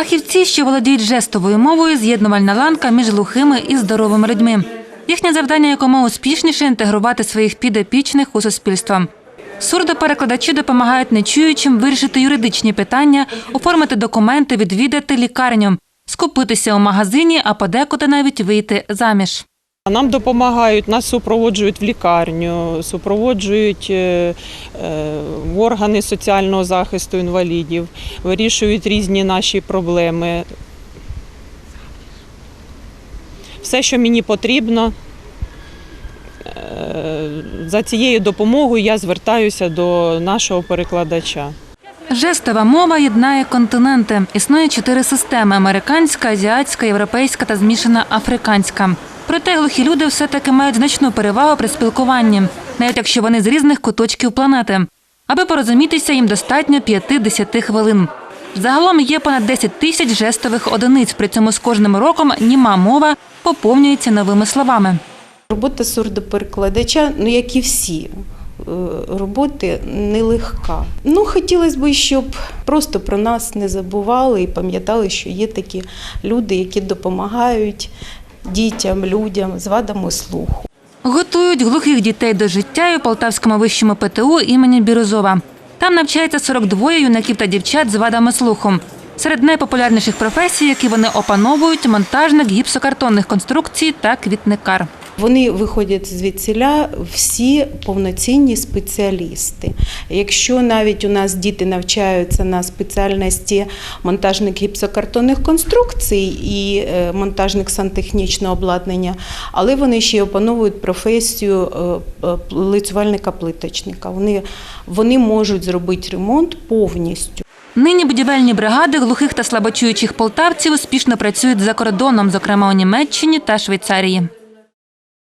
Фахівці, що володіють жестовою мовою, з'єднувальна ланка між глухими і здоровими людьми. Їхнє завдання якомога успішніше інтегрувати своїх підопічних у суспільство. Сурдоперекладачі допомагають нечуючим вирішити юридичні питання, оформити документи, відвідати лікарню, скупитися у магазині, а подекуди навіть вийти заміж. Нам допомагають, нас супроводжують в лікарню, супроводжують е, е, органи соціального захисту інвалідів, вирішують різні наші проблеми. Все, що мені потрібно, е, за цією допомогою я звертаюся до нашого перекладача. Жестова мова єднає континенти. Існує чотири системи: американська, азіатська, європейська та змішана африканська. Проте глухі люди все-таки мають значну перевагу при спілкуванні, навіть якщо вони з різних куточків планети. Аби порозумітися, їм достатньо 5-10 хвилин. Загалом є понад 10 тисяч жестових одиниць. При цьому з кожним роком німа мова поповнюється новими словами. Робота сурдоперекладача, ну як і всі е, роботи, нелегка. Ну, хотілося б, щоб просто про нас не забували і пам'ятали, що є такі люди, які допомагають дітям, людям з вадами слуху. Готують глухих дітей до життя і у Полтавському вищому ПТУ імені Бірюзова. Там навчається 42 юнаків та дівчат з вадами слуху. Серед найпопулярніших професій, які вони опановують, монтажник гіпсокартонних конструкцій та квітникар. Вони виходять звідсіля всі повноцінні спеціалісти. Якщо навіть у нас діти навчаються на спеціальності монтажник гіпсокартонних конструкцій і е, монтажник сантехнічного обладнання, але вони ще й опановують професію е, лицювальника-плиточника. Вони, вони можуть зробити ремонт повністю. Нині будівельні бригади глухих та слабочуючих полтавців успішно працюють за кордоном, зокрема у Німеччині та Швейцарії.